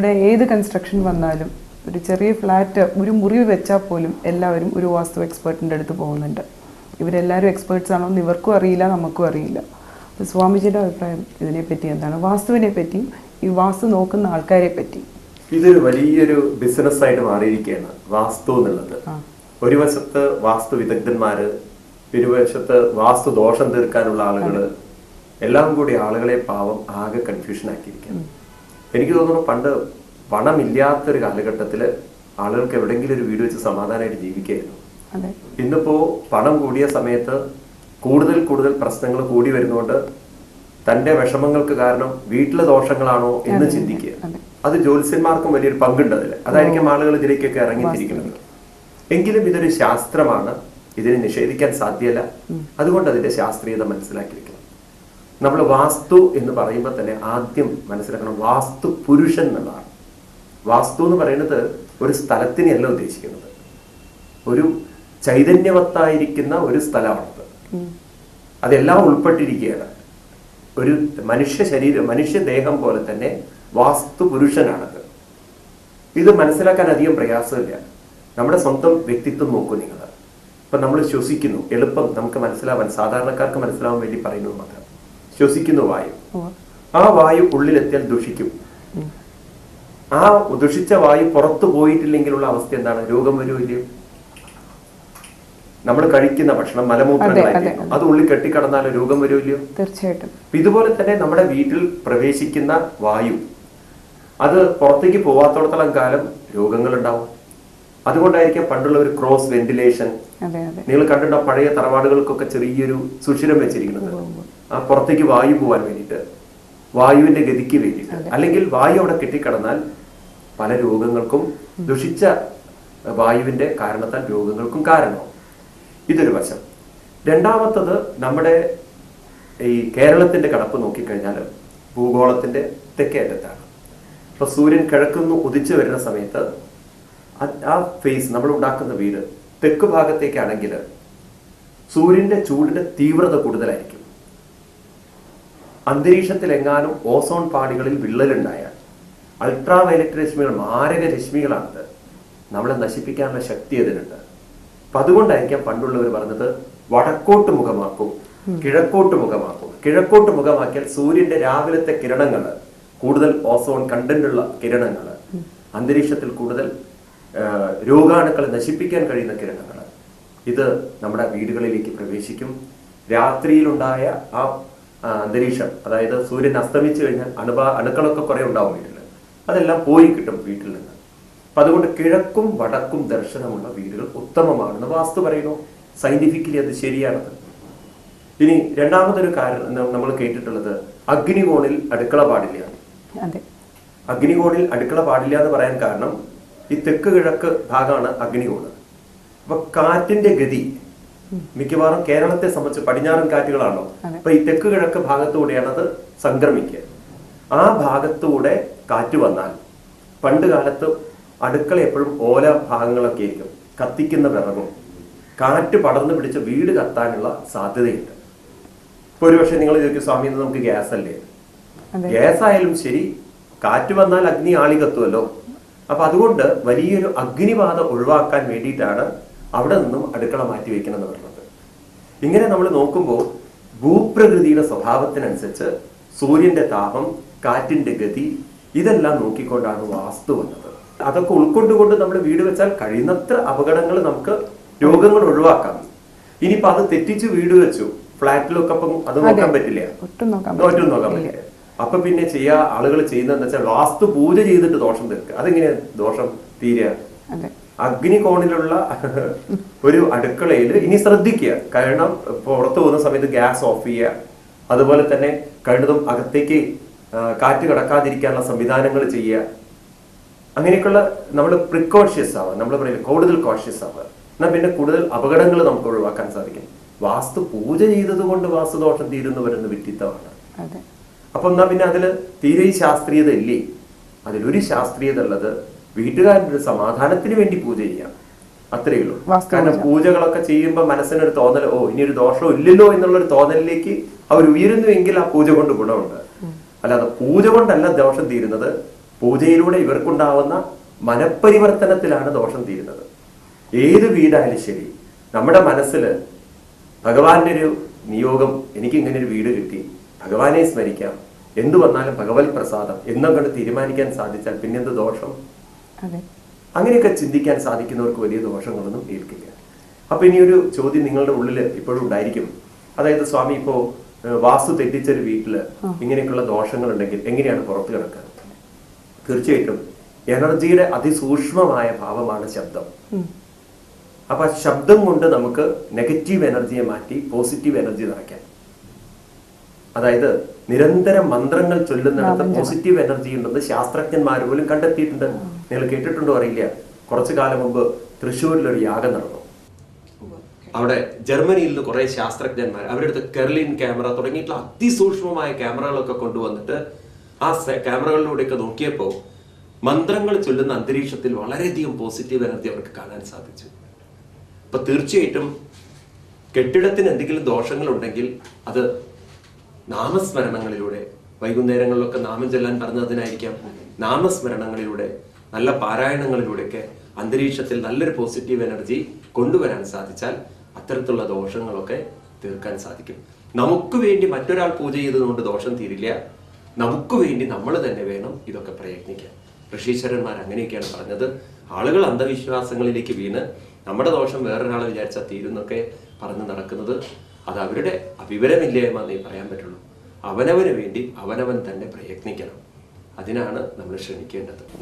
ഇവിടെ ഏത് കൺസ്ട്രക്ഷൻ വന്നാലും ഒരു ചെറിയ ഫ്ലാറ്റ് ഒരു മുറി വെച്ചാൽ പോലും എല്ലാവരും ഒരു വാസ്തു എക്സ്പേർട്ടിന്റെ അടുത്ത് പോകുന്നുണ്ട്. ഇവരെല്ലാവരും എക്സ്പേർട്സ് ആണോ എന്ന് ഇവർക്കും അറിയില്ല നമുക്കും അറിയില്ല. അപ്പോൾ സ്വാമിജിയുടെ അഭിപ്രായം ഇതിനെപ്പറ്റി എന്താണ്? വാസ്തുവിനെ പറ്റിയും ഈ വാസ്തു നോക്കുന്ന ആൾക്കാരെ പറ്റി ഇതൊരു വലിയൊരു ബിസിനസ് ആയിട്ട് മാറിയിരിക്കുകയാണ് വാസ്തു എന്നുള്ളത്. ഒരു വശത്ത് വാസ്തു വിദഗ്ധന്മാര് ഇരുവശത്ത് വാസ്തു ദോഷം തീർക്കാനുള്ള ആളുകൾ എല്ലാം കൂടി ആളുകളെ പാവം ആകെ കൺഫ്യൂഷൻ ആക്കിയിരിക്കുകയാണ്. എനിക്ക് തോന്നുന്നു പണ്ട് പണമില്ലാത്തൊരു കാലഘട്ടത്തിൽ ആളുകൾക്ക് എവിടെയെങ്കിലും ഒരു വീട് വെച്ച് സമാധാനമായിട്ട് ജീവിക്കായിരുന്നു ഇന്നിപ്പോ പണം കൂടിയ സമയത്ത് കൂടുതൽ കൂടുതൽ പ്രശ്നങ്ങൾ കൂടി വരുന്നതുകൊണ്ട് തന്റെ വിഷമങ്ങൾക്ക് കാരണം വീട്ടിലെ ദോഷങ്ങളാണോ എന്ന് ചിന്തിക്കുക. അത്. ജ്യോത്സ്യന്മാർക്കും വലിയൊരു പങ്കുണ്ട് അതിൽ അതായിരിക്കും ആളുകൾ ഇതിലേക്കൊക്കെ ഇറങ്ങിത്തിരിക്കുന്നത്. എങ്കിലും ഇതൊരു ശാസ്ത്രമാണ്. ഇതിനെ നിഷേധിക്കാൻ സാധ്യല്ല. അതുകൊണ്ട് അതിന്റെ ശാസ്ത്രീയത മനസ്സിലാക്കി വെക്കണം നമ്മൾ വാസ്തു എന്ന് പറയുമ്പോൾ തന്നെ ആദ്യം മനസ്സിലാക്കണം വാസ്തു പുരുഷൻ എന്നുള്ളതാണ് വാസ്തു എന്ന് പറയുന്നത് ഒരു സ്ഥലത്തിനെയല്ല ഉദ്ദേശിക്കുന്നത്. ഒരു ചൈതന്യവത്തായിരിക്കുന്ന ഒരു സ്ഥലമാണത്. അതെല്ലാം ഉൾപ്പെട്ടിരിക്കുകയാണ്. ഒരു മനുഷ്യ ശരീരം മനുഷ്യദേഹം പോലെ തന്നെ വാസ്തു പുരുഷനാണത്. ഇത് മനസ്സിലാക്കാൻ അധികം പ്രയാസമില്ല. നമ്മുടെ സ്വന്തം വ്യക്തിത്വം നോക്കൂ നിങ്ങൾ ഇപ്പൊ നമ്മൾ ശ്വസിക്കുന്നു. എളുപ്പം നമുക്ക് മനസ്സിലാവാൻ സാധാരണക്കാർക്ക് മനസ്സിലാവാൻ വേണ്ടി പറയുന്നത് മാത്രം. ശ്വസിക്കുന്നു വായു. ആ വായു ഉള്ളിലെത്തിയാൽ ദുഷിക്കും. ആ ദുഷിച്ച വായു പുറത്തു പോയിട്ടില്ലെങ്കിലുള്ള അവസ്ഥ എന്താണ്? രോഗം വരുമില്ലയോ നമ്മൾ കഴിക്കുന്ന ഭക്ഷണം മലമൂത്രങ്ങളായിട്ട് അതെ. ഉള്ളിൽ കെട്ടിക്കടന്നാൽ രോഗം വരുമല്ലോ തീർച്ചയായിട്ടും. ഇതുപോലെ തന്നെ നമ്മുടെ വീട്ടിൽ പ്രവേശിക്കുന്ന വായു അത് പുറത്തേക്ക് പോവാത്തോടത്തോളം കാലം രോഗങ്ങൾ ഉണ്ടാവും അതുകൊണ്ടായിരിക്കാം പണ്ടുള്ള ഒരു ക്രോസ് വെന്റിലേഷൻ നിങ്ങൾ കണ്ടിട്ടുണ്ടോ? പഴയ തറവാടുകൾക്കൊക്കെ ചെറിയൊരു സുഷിരം വെച്ചിരിക്കുന്നത്. പുറത്തേക്ക് വായു പോവാൻ വേണ്ടിയിട്ട് വായുവിന്റെ ഗതിക്ക് വേണ്ടിയിട്ട്. അല്ലെങ്കിൽ വായു അവിടെ കെട്ടിക്കിടന്നാൽ പല രോഗങ്ങൾക്കും ദുഷിച്ച വായുവിന്റെ കാരണത്താൽ രോഗങ്ങൾക്കും കാരണമാവും ഇതൊരു വശം. രണ്ടാമത്തത് നമ്മുടെ ഈ കേരളത്തിന്റെ കടപ്പ് നോക്കിക്കഴിഞ്ഞാൽ ഭൂഗോളത്തിന്റെ തെക്കേ അറ്റത്താണ്. അപ്പൊ സൂര്യൻ കിഴക്കുനിന്ന് ഉദിച്ചു വരുന്ന സമയത്ത് ആ- ആ ഫേസ് നമ്മൾ ഉണ്ടാക്കുന്ന വീട് തെക്ക് ഭാഗത്തേക്കാണെങ്കിൽ സൂര്യന്റെ ചൂടിന്റെ തീവ്രത കൂടുതലായിരിക്കും. അന്തരീക്ഷത്തിൽ എങ്ങാനും ഓസോൺ പാടികളിൽ വിള്ളലുണ്ടായാൽ അൾട്രാ വയലറ്റ് രശ്മികൾ മാരക രശ്മികളാണത് നമ്മളെ നശിപ്പിക്കാനുള്ള ശക്തി അതിനുണ്ട്. അപ്പൊ അതുകൊണ്ടായിരിക്കാം പണ്ടുള്ളവർ പറഞ്ഞത് വടക്കോട്ട് മുഖമാക്കും കിഴക്കോട്ട് മുഖമാക്കും. കിഴക്കോട്ട് മുഖമാക്കിയാൽ സൂര്യന്റെ രാവിലത്തെ കിരണങ്ങൾ കൂടുതൽ ഓസോൺ കണ്ടന്റ് ഉള്ള കിരണങ്ങൾ അന്തരീക്ഷത്തിൽ കൂടുതൽ രോഗാണുക്കളെ നശിപ്പിക്കാൻ കഴിയുന്ന കിരണങ്ങൾ ഇത് നമ്മുടെ വീടുകളിലേക്ക് പ്രവേശിക്കും. രാത്രിയിലുണ്ടായ ആ, അന്തരീക്ഷം അതായത് സൂര്യൻ അസ്തമിച്ചു കഴിഞ്ഞാൽ അണുബ അണുക്കളൊക്കെ കുറെ ഉണ്ടാവും വീട്ടിൽ അതെല്ലാം പോയി കിട്ടും വീട്ടിൽ നിന്ന്. അപ്പൊ അതുകൊണ്ട് കിഴക്കും വടക്കും ദർശനമുള്ള വീടുകൾ ഉത്തമമാണെന്ന് വാസ്തു പറയുന്നു സയന്റിഫിക്കലി അത് ശരിയാണത് ഇനി രണ്ടാമതൊരു കാരണം നമ്മൾ കേട്ടിട്ടുള്ളത് അഗ്നികോണിൽ അടുക്കള പാടില്ല. അഗ്നികോണിൽ അടുക്കള പാടില്ല എന്ന് പറയാൻ കാരണം ഈ തെക്ക് കിഴക്ക് ഭാഗമാണ് അഗ്നികോണ്. അപ്പൊ കാറ്റിന്റെ ഗതി മിക്കവാറും കേരളത്തെ സംബന്ധിച്ച് പടിഞ്ഞാറൻ കാറ്റുകളാണോ. അപ്പൊ ഈ തെക്ക് കിഴക്ക് ഭാഗത്തൂടെയാണ് അത് സംക്രമിക്കുക. ആ ഭാഗത്തൂടെ കാറ്റ് വന്നാൽ പണ്ട് കാലത്ത് അടുക്കള എപ്പോഴും ഓല ഭാഗങ്ങളൊക്കെ ആയിരിക്കും. കത്തിക്കുന്ന വിറകും. കാറ്റ് പടർന്നു പിടിച്ച് വീട് കത്താനുള്ള സാധ്യതയുണ്ട്. ഇപ്പൊ ഒരുപക്ഷെ നിങ്ങൾ ചോദിക്കും സ്വാമി നമുക്ക് ഗ്യാസ് അല്ലേ? ഗ്യാസ് ആയാലും ശരി കാറ്റ് വന്നാൽ അഗ്നി ആളി കത്തുമല്ലോ അപ്പൊ അതുകൊണ്ട് വലിയൊരു അഗ്നിബാധ ഒഴിവാക്കാൻ വേണ്ടിയിട്ടാണ് അവിടെ നിന്നും അടുക്കള മാറ്റി വയ്ക്കണം എന്ന് പറയുന്നത് ഇങ്ങനെ നമ്മൾ നോക്കുമ്പോൾ ഭൂപ്രകൃതിയുടെ സ്വഭാവത്തിനനുസരിച്ച് സൂര്യന്റെ താപം കാറ്റിന്റെ ഗതി ഇതെല്ലാം നോക്കിക്കൊണ്ടാണ് വാസ്തു വന്നത്. അതൊക്കെ ഉൾക്കൊണ്ടുകൊണ്ട് നമ്മൾ വീട് വെച്ചാൽ കഴിയുന്നത്ര അപകടങ്ങൾ നമുക്ക് രോഗങ്ങൾ ഒഴിവാക്കാം. ഇനിയിപ്പോ അത് തെറ്റിച്ച് വീട് വെച്ചു ഫ്ലാറ്റിലൊക്കെ അപ്പം അത് നോക്കാൻ പറ്റില്ല. ഒട്ടും നോക്കാൻ പറ്റില്ല. അപ്പൊ പിന്നെ ചെയ്യാ ആളുകൾ ചെയ്യുന്നതെന്ന് വെച്ചാൽ വാസ്തു പൂജ ചെയ്തിട്ട് ദോഷം തീർക്കുക. അതെങ്ങനെയാ ദോഷം തീരുക? അഗ്നികോണിലുള്ള ഒരു അടുക്കളയിൽ ഇനി ശ്രദ്ധിക്കുക. കാരണം പുറത്തു പോകുന്ന സമയത്ത് ഗ്യാസ് ഓഫ് ചെയ്യുക. അതുപോലെ തന്നെ കഴിയുന്നതും അകത്തേക്ക് കാറ്റ് കടക്കാതിരിക്കാനുള്ള സംവിധാനങ്ങൾ ചെയ്യുക. അങ്ങനെയൊക്കെയുള്ള നമ്മൾ പ്രിക്കോഷ്യസ് ആവുക. നമ്മൾ പറയില്ല കൂടുതൽ കോഷ്യസ് ആവുക. എന്നാൽ പിന്നെ കൂടുതൽ അപകടങ്ങൾ നമുക്ക് ഒഴിവാക്കാൻ സാധിക്കും. വാസ്തു പൂജ ചെയ്തത് കൊണ്ട് വാസ്തുദോഷം തീരുന്നു വരുന്ന വ്യക്തിത്വമാണ് അപ്പൊ എന്നാ പിന്നെ അതിൽ തീരെ ശാസ്ത്രീയത ഇല്ലേ? അതിലൊരു ശാസ്ത്രീയത ഉള്ളത് വീട്ടുകാരുടെ ഒരു സമാധാനത്തിന് വേണ്ടി പൂജ ചെയ്യാം. അത്രയേ ഉള്ളൂ. കാരണം പൂജകളൊക്കെ ചെയ്യുമ്പോൾ മനസ്സിനൊരു തോന്നൽ ഓ ഇനി ഒരു ദോഷം ഇല്ലല്ലോ എന്നുള്ളൊരു തോന്നലിലേക്ക് അവർ ഉയരുന്നുവെങ്കിൽ ആ പൂജ കൊണ്ട് ഗുണമുണ്ട്. അല്ലാതെ പൂജ കൊണ്ടല്ല ദോഷം തീരുന്നത്. പൂജയിലൂടെ ഇവർക്കുണ്ടാവുന്ന മനപരിവർത്തനത്തിലാണ് ദോഷം തീരുന്നത്. ഏത് വീടായാലും ശരി നമ്മുടെ മനസ്സിൽ ഭഗവാന്റെ ഒരു നിയോഗം എനിക്ക് ഇങ്ങനെ ഒരു വീട് കിട്ടി ഭഗവാനെ സ്മരിക്കാം. എന്തു വന്നാലും ഭഗവത് പ്രസാദം എന്നങ്ങോട്ട് തീരുമാനിക്കാൻ സാധിച്ചാൽ പിന്നെന്ത് ദോഷം? അങ്ങനെയൊക്കെ ചിന്തിക്കാൻ സാധിക്കുന്നവർക്ക് വലിയ ദോഷങ്ങളൊന്നും ഏൽക്കില്ല. അപ്പൊ ഇനിയൊരു ചോദ്യം നിങ്ങളുടെ ഉള്ളിൽ ഇപ്പോഴും ഉണ്ടായിരിക്കും. അതായത് സ്വാമി ഇപ്പോ വാസ്തു തെറ്റിച്ചൊരു വീട്ടിൽ ഇങ്ങനെയൊക്കെയുള്ള ദോഷങ്ങൾ ഉണ്ടെങ്കിൽ എങ്ങനെയാണ് പുറത്തു കിടക്കുക? തീർച്ചയായിട്ടും എനർജിയുടെ അതിസൂക്ഷ്മമായ ഭാവമാണ് ശബ്ദം. അപ്പൊ ശബ്ദം കൊണ്ട് നമുക്ക് നെഗറ്റീവ് എനർജിയെ മാറ്റി പോസിറ്റീവ് എനർജി നിറയ്ക്കാം. അതായത് നിരന്തരം മന്ത്രങ്ങൾ ചൊല്ലുന്നിടത്ത് പോസിറ്റീവ് എനർജി ഉണ്ടെന്ന് ശാസ്ത്രജ്ഞന്മാർ പോലും കണ്ടെത്തിയിട്ടുണ്ട്. നിങ്ങൾ കേട്ടിട്ടുണ്ടോ അറിയില്ല. കുറച്ചു കാലം മുമ്പ് തൃശ്ശൂരിൽ ഒരു യാഗം നടന്നു. അവിടെ ജർമ്മനിയിൽ നിന്ന് കുറെ ശാസ്ത്രജ്ഞന്മാർ അവരുടെ അടുത്ത് കെർലിൻ ക്യാമറ തുടങ്ങിയിട്ടുള്ള അതിസൂക്ഷ്മമായ ക്യാമറകളൊക്കെ കൊണ്ടുവന്നിട്ട് ആ ക്യാമറകളിലൂടെ ക്യാമറകളിലൂടെയൊക്കെ നോക്കിയപ്പോൾ മന്ത്രങ്ങൾ ചൊല്ലുന്ന അന്തരീക്ഷത്തിൽ വളരെയധികം പോസിറ്റീവ് എനർജി അവർക്ക് കാണാൻ സാധിച്ചു. അപ്പൊ തീർച്ചയായിട്ടും കെട്ടിടത്തിന് എന്തെങ്കിലും ദോഷങ്ങൾ ഉണ്ടെങ്കിൽ അത് നാമസ്മരണങ്ങളിലൂടെ വൈകുന്നേരങ്ങളിലൊക്കെ നാമം ചൊല്ലാൻ പറഞ്ഞതിനായിരിക്കാം നാമസ്മരണങ്ങളിലൂടെ നല്ല പാരായണങ്ങളിലൂടെയൊക്കെ അന്തരീക്ഷത്തിൽ നല്ലൊരു പോസിറ്റീവ് എനർജി കൊണ്ടുവരാൻ സാധിച്ചാൽ അത്തരത്തിലുള്ള ദോഷങ്ങളൊക്കെ തീർക്കാൻ സാധിക്കും. നമുക്ക് വേണ്ടി മറ്റൊരാൾ പൂജ ചെയ്തതുകൊണ്ട് ദോഷം തീരില്ല. നമുക്ക് വേണ്ടി നമ്മൾ തന്നെ വേണം ഇതൊക്കെ പ്രയത്നിക്കാൻ. ഋഷീശ്വരന്മാർ അങ്ങനെയൊക്കെയാണ് പറഞ്ഞത്. ആളുകൾ അന്ധവിശ്വാസങ്ങളിലേക്ക് വീണ് നമ്മുടെ ദോഷം വേറൊരാളെ വിചാരിച്ചാൽ തീരുന്നൊക്കെ പറഞ്ഞ് നടക്കുന്നത് അത് അവരുടെ അവിവരമില്ലായ്മ എന്നേ പറയാൻ പറ്റുള്ളൂ. അവനവന് വേണ്ടി അവനവൻ തന്നെ പ്രയത്നിക്കണം. അതിനാണ് നമ്മൾ ശ്രമിക്കേണ്ടത്.